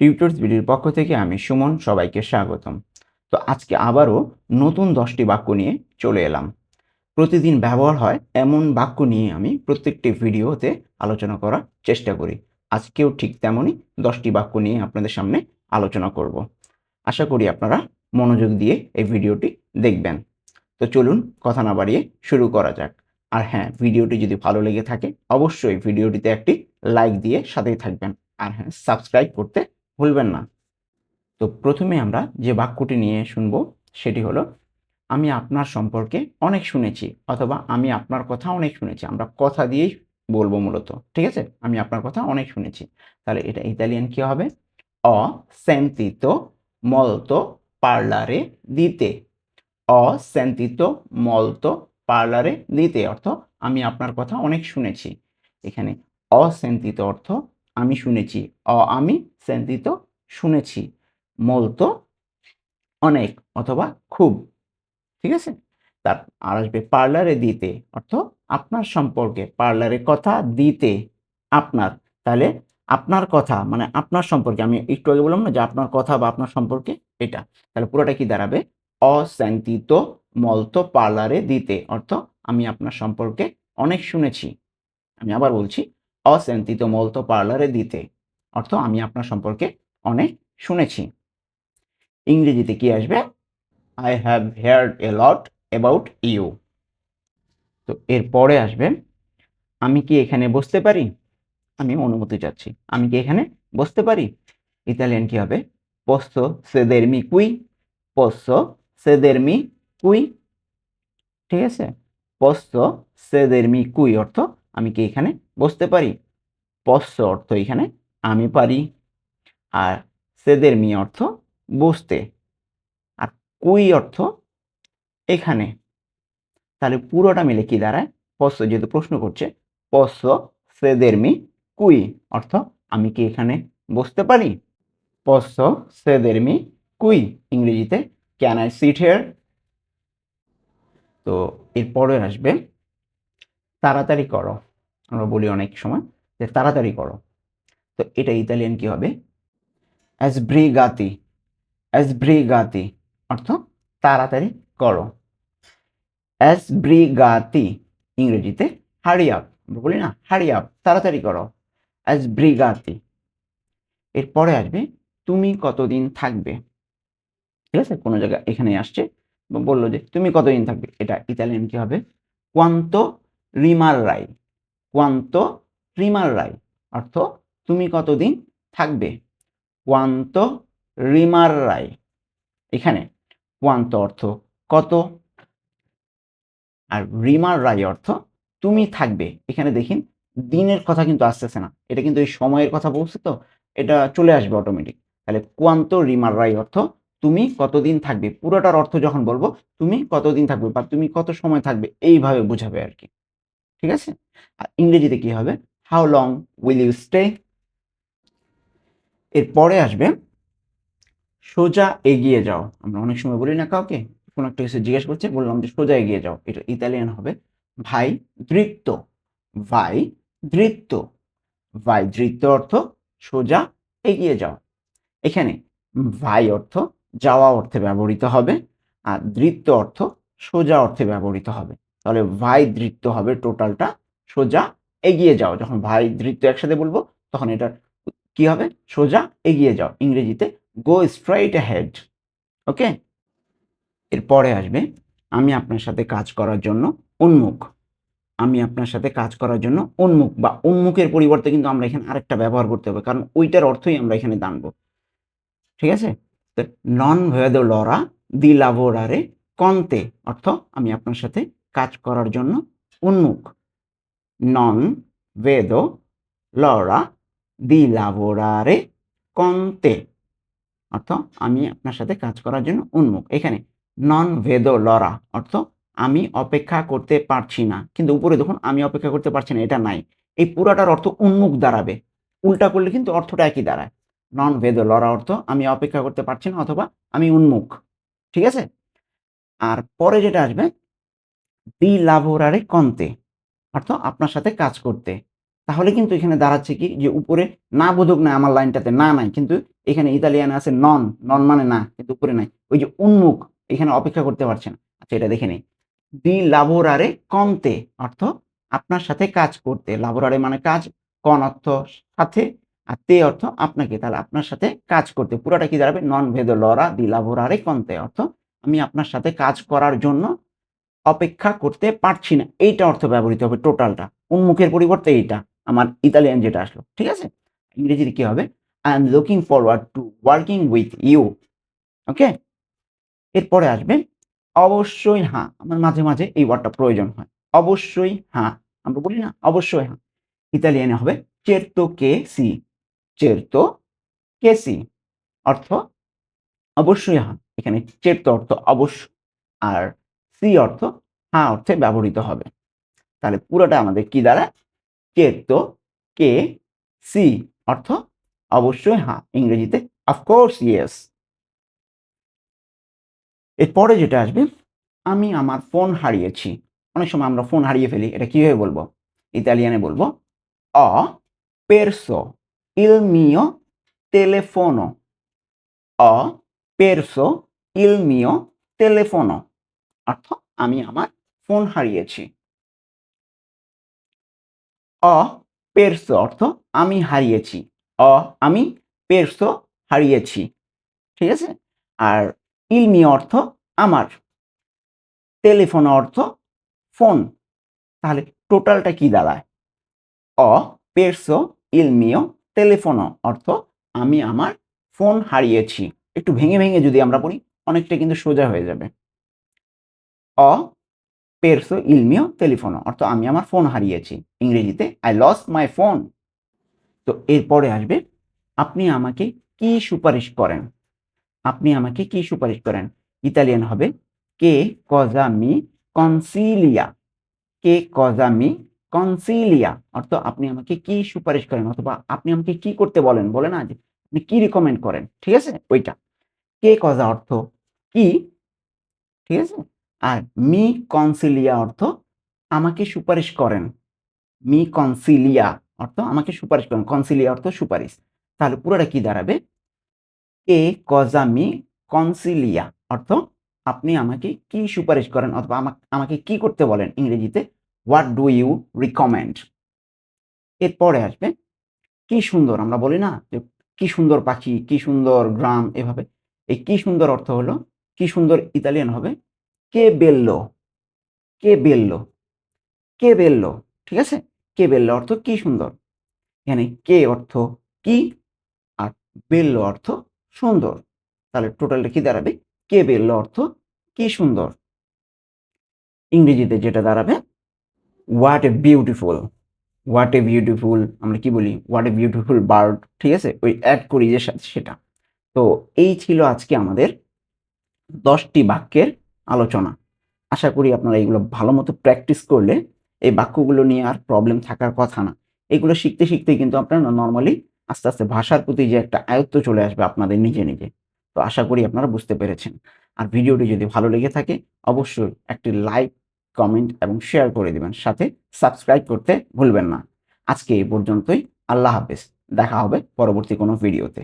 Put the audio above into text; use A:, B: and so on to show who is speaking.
A: Tutors বিডির পক্ষ থেকে আমি সুমন, সবাইকে স্বাগতম। তো আজকে আবারও নতুন দশটি বাক্য নিয়ে চলে এলাম। প্রতিদিন ব্যবহার হয় এমন বাক্য নিয়ে আমি প্রত্যেকটি ভিডিওতে আলোচনা করার চেষ্টা করি। আজকেও ঠিক তেমনই দশটি বাক্য নিয়ে আপনাদের সামনে আলোচনা করব। আশা করি আপনারা মনোযোগ দিয়ে এই ভিডিওটি দেখবেন। তো চলুন কথা না বাড়িয়ে শুরু করা যাক। আর হ্যাঁ ভিডিওটি যদি ভালো লেগে থাকে, অবশ্যই ভিডিওটিতে একটি লাইক দিয়ে সাথেই থাকবেন। আর হ্যাঁ সাবস্ক্রাইব করতে ভুলবেন না। তো প্রথমে আমরা যে বাক্যটি নিয়ে শুনব, সেটি হলো, আমি আপনার সম্পর্কে অনেক শুনেছি, অথবা আমি আপনার কথা অনেক শুনেছি। আমরা কথা দিয়েই বলব মূলত, ঠিক আছে? আমি আপনার কথা অনেক শুনেছি। তাহলে এটা ইতালিয়ান কি হবে? অ সেন্তিতো মলতো পার্লারে দিতে অ সেন্তিতো মলতো পার্লারে দিতে অর্থ, আমি আপনার কথা অনেক শুনেছি। এখানে অসেন্তিত অর্থ আমি শুনেছি, অ আমি সেন্তিত শুনেছি মলতো অনেক অথবা খুব, ঠিক আছে? তার আর আসবে পার্লারে দিতে, অর্থ আপনার সম্পর্কে, পার্লারে কথা দিতে আপনার, তাহলে আপনার কথা মানে আপনার সম্পর্কে, আমি একটু আগে বললাম না যে আপনার কথা বা আপনার সম্পর্কে এটা, তাহলে পুরোটা কি দাঁড়াবে? অসেন্তিত মলতো পার্লারে দিতে, অর্থ আমি আপনার সম্পর্কে অনেক শুনেছি। আমি আবার বলছি অসেন্তিত মলতো পার্লারে দিতে অর্থ আমি আপনার সম্পর্কে অনেক শুনেছি ইংরেজিতে কি আসবে I have heard a lot about you তো এরপরে আসবে আমি কি এখানে বসতে পারি আমি অনুমতি চাচ্ছি আমি কি এখানে বসতে পারি ইতালিয়ান কি হবে পোস্তো সেদেরমি কুই পোস্তো সেদেরমি কুই ঠিক আছে পোস্তো সেদেরমি কুই অর্থ আমি কি এখানে বসতে পারি? পস্য অর্থ এখানে আমি পারি। আর সেদের মি অর্থ বসতে। আর কুই অর্থ এখানে। তাহলে পুরোটা মিলে কি দাঁড়ায়? পস্য যেহেতু প্রশ্ন করছে পস্য সেদের মি কুই অর্থ আমি কি এখানে বসতে পারি? পস্য সেদের মি কুই ইংরেজিতে। ক্যান আই সিট হেয়ার তো এরপরে আসবে তাড়াতাড়ি করো। আমরা বলি অনেক সময় যে তাড়াতাড়ি করো। তো এটা ইতালিয়ান কি হবে? অ্যাসব্রিগাতি অ্যাসব্রিগাতি অর্থ তাড়াতাড়ি করো। অ্যাসব্রিগাতি ইংরেজিতে হারি আপ আমরা বলি না হারি আপ তাড়াতাড়ি করো। অ্যাসব্রিগাতি এরপরে আসবে, তুমি কতদিন থাকবে? ঠিক আছে? কোনো জায়গায় এখানে আসছে। বলল যে, তুমি কতদিন থাকবে? এটা ইতালিয়ান কি হবে? কোয়ান্তো রিমার রাই কোয়ান্তো রিমার রাই অর্থ, তুমি কতদিন থাকবে? কোয়ান্তো রিমার রাই এখানে কোয়ান্ত অর্থ কত? আর রিমার রাই অর্থ তুমি থাকবে। এখানে দেখিন, দিনের কথা কিন্তু আসতেছে না। এটা কিন্তু এই সময়ের কথা বলছে তো, এটা চলে আসবে অটোমেটিক তাহলে কোয়ান্ত রিমার রাই অর্থ তুমি কতদিন থাকবে? পুরোটার অর্থ যখন বলব, তুমি কতদিন থাকবে বা তুমি কত সময় থাকবে? এইভাবে বোঝাবে আর কি। ঠিক আছে? আর ইংরেজিতে কি হবে? How long will you stay এরপরে আসবে, সোজা এগিয়ে যাও। আমরা অনেক সময় বলি না কাউকে, কোনো একটা কিছু জিজ্ঞেস করছে, বললাম যে সোজা এগিয়ে যাও। এটা ইতালিয়ান হবে। ভাই দৃত্ত ভাই দৃত্ত ভাই দৃত্ত অর্থ সোজা এগিয়ে যাও। এখানে ভাই অর্থ যাওয়া অর্থে ব্যবহৃত হবে, আর দৃত্ত অর্থ সোজা অর্থে ব্যবহৃত হবে। তাহলে ভাই দৃত্ত হবে টোটালটা সোজা এগিয়ে যাও। যখন ভাই দৃত্য একসাথে বলব, তখন এটা কি হবে? সোজা এগিয়ে যাও। ইংরেজিতে গো স্ট্রাইট হেড ওকে এরপরে আসবে, আমি আপনার সাথে কাজ করার জন্য উন্মুখ। আমি আপনার সাথে কাজ করার জন্য উন্মুখ বা উন্মুখের পরিবর্তে কিন্তু আমরা এখানে আরেকটা ব্যবহার করতে হবে, কারণ ওইটার অর্থই আমরা এখানে জানব ঠিক আছে? নন ভেদো লরা দি লাভোরারে কন্তে অর্থ আমি আপনার সাথে কাজ করার জন্য উন্মুখ নন ভেদো লরা দি লাভোরারে কন্তে। অর্থ আমি আপনার সাথে কাজ করার জন্য উন্মুখ এখানে নন ভেদো লরা, অর্থ আমি অপেক্ষা করতে পারছি না। কিন্তু উপরে দেখুন, আমি অপেক্ষা করতে পারছি না, এটা নাই। এই পুরাটার অর্থ উন্মুখ দাঁড়াবে। উল্টা করলে কিন্তু অর্থটা একই দাঁড়ায়। নন ভেদো লরা অর্থ আমি অপেক্ষা করতে পারছি না, অথবা আমি উন্মুখ ঠিক আছে? আর পরে যেটা আসবে দি লাভোরারে কন্তে, অর্থ আপনার সাথে কাজ করতে। তাহলে কিন্তু এখানে দাঁড়াচ্ছে কি? যে উপরে না বোধক না আমার লাইনটাতে না নাই, কিন্তু এখানে ইতালিয়ানে আছে নন নন মানে না, কিন্তু উপরে নাই। ওই যে উন্মুখ, এখানে অপেক্ষা করতে পারছে না আচ্ছা এটা দেখে নেই। দি লাবোরারে কন্তে, অর্থ আপনার সাথে কাজ করতে। লাবোরারে মানে কাজ, কন অর্থ সাথে, আর তে অর্থ আপনাকে। তাহলে আপনার সাথে কাজ করতে। পুরোটা কি দাঁড়াবে? নন ভেদ লরা দি লাবোরারে কন্তে, অর্থ আমি আপনার সাথে কাজ করার জন্য অপেক্ষা করতে পারছি না। এইটা অর্থ ব্যবহৃত হবে টোটালটা। উন্মুখের পরিবর্তে এইটা। আমার ইতালিয়ান যেটা আসলো, ঠিক আছে? ইংরেজিতে কি হবে? I am looking forward to working with you okay এরপরে আসবে, অবশ্যই হ্যাঁ। আমার মাঝে মাঝে এই ওয়ার্ডটা প্রয়োজন হয়। অবশ্যই হ্যাঁ। আমরা বলি না, অবশ্যই হ্যাঁ। ইতালিয়ানে হবে চেরতো কে সি চেরতো কে সি অর্থ, অবশ্যই হ্যাঁ। এখানে চেরতো অর্থ অবশ্য আর সি অর্থ হ্যাঁ অর্থে ব্যবহৃত হবে। তাহলে পুরোটা আমাদের কি দাঁড়ায়? চেরতো কে সি অর্থ অবশ্যই হ্যাঁ ইংরেজিতে অফকোর্স ইয়েস এরপরে যেটা আসবে, আমি আমার ফোন হারিয়েছি। অনেক সময় আমরা ফোন হারিয়ে ফেলি, এটা কীভাবে বলব? ইতালিয়ানে বলব, অ পেরসো ইল মিও টেলিফোনো অ পেরসো ইল মিও টেলিফোনো অর্থ আমি আমার ফোন হারিয়েছি। অ, পেরসো অর্থ আমি হারিয়েছি। অ, আমি পেরসো হারিয়েছি। ঠিক আছে? আর ইলমি অর্থ আমার। টেলিফোন অর্থ ফোন তাহলে টোটালটা কি দাঁড়ায়? অ, পেরসো, ইলমিও টেলিফোনো অর্থ আমি আমার ফোন হারিয়েছি। একটু ভেঙে ভেঙে যদি আমরা পড়ি, অনেকটা কিন্তু সোজা হয়ে যাবে। অ পেরসো ইলমিও টেলিফোনো অর্থ আমি আমার ফোন হারিয়েছি, ইংরেজিতে আই লস মাই ফোন তো এরপরে আসবে, আপনি আমাকে কি সুপারিশ করেন? আপনি আমাকে কি সুপারিশ করেন? ইতালিয়ান হবে, কে কজা মি কনসিলিয়া কে কজা মি কনসিলিয়া অর্থ আপনি আমাকে কি সুপারিশ করেন? অথবা আপনি আমাকে কি করতে বলেন? বলে না যে, আপনি কি রিকমেন্ড করেন? ঠিক আছে? ওইটা। কে কজা অর্থ কি? ঠিক আছে? আর মি কনসিলিয়া অর্থ আমাকে সুপারিশ করেন। মি কনসিলিয়া অর্থ আমাকে সুপারিশ করেন। কনসিলিয়া অর্থ সুপারিশ। তাহলে পুরোটা কি দাঁড়াবে? কে কজা মি কনসিলিয়া অর্থ আপনি আমাকে কি সুপারিশ করেন অথবা আমাকে আমাকে কি করতে বলেন ইংরেজিতে? হোয়াট ডু ইউ রিকমেন্ড এরপরে আসবে, কি সুন্দর আমরা বলি না যে কি সুন্দর পাখি, কি সুন্দর গ্রাম এভাবে। এই কি সুন্দর অর্থ হলো, কি সুন্দর ইতালিয়ান হবে? কে বেল্লো? কে বেল্লো? কে বেল্লো? ঠিক আছে? কে বেল্লো অর্থ কি সুন্দর? এখানে কে অর্থ কি আর বেল্লো অর্থ সুন্দর। তাহলে টোটালটা কি দাঁড়াবে? কে বেল্লো অর্থ কি সুন্দর? ইংরেজিতে যেটা দাঁড়াবে what a beautiful what a beautiful আমরা কি বলি? হোয়াট এ বিউটিফুল বার্ড ঠিক আছে? ওই অ্যাড করি যে সাথে সেটা। তো এই ছিল আজকে আমাদের দশটি বাক্যের আলোচনা। আশা করি আপনারা এগুলো ভালো মতো প্র্যাকটিস করলে এই বাক্যগুলো নিয়ে আর প্রবলেম থাকার কথা না। এগুলো শিখতে শিখতে কিন্তু আপনারা নর্মালি আস্তে আস্তে ভাষার প্রতি যে একটা আয়ত্ত চলে আসবে আপনাদের নিজে নিজে। তো আশা করি আপনারা বুঝতে পেরেছেন। আর ভিডিওটি যদি ভালো লেগে থাকে, অবশ্যই একটি লাইক কমেন্ট এবং শেয়ার করে দিবেন। সাথে সাবস্ক্রাইব করতে ভুলবেন না। আজকে এই পর্যন্তই। আল্লাহ হাফেজ। দেখা হবে পরবর্তী কোনো ভিডিওতে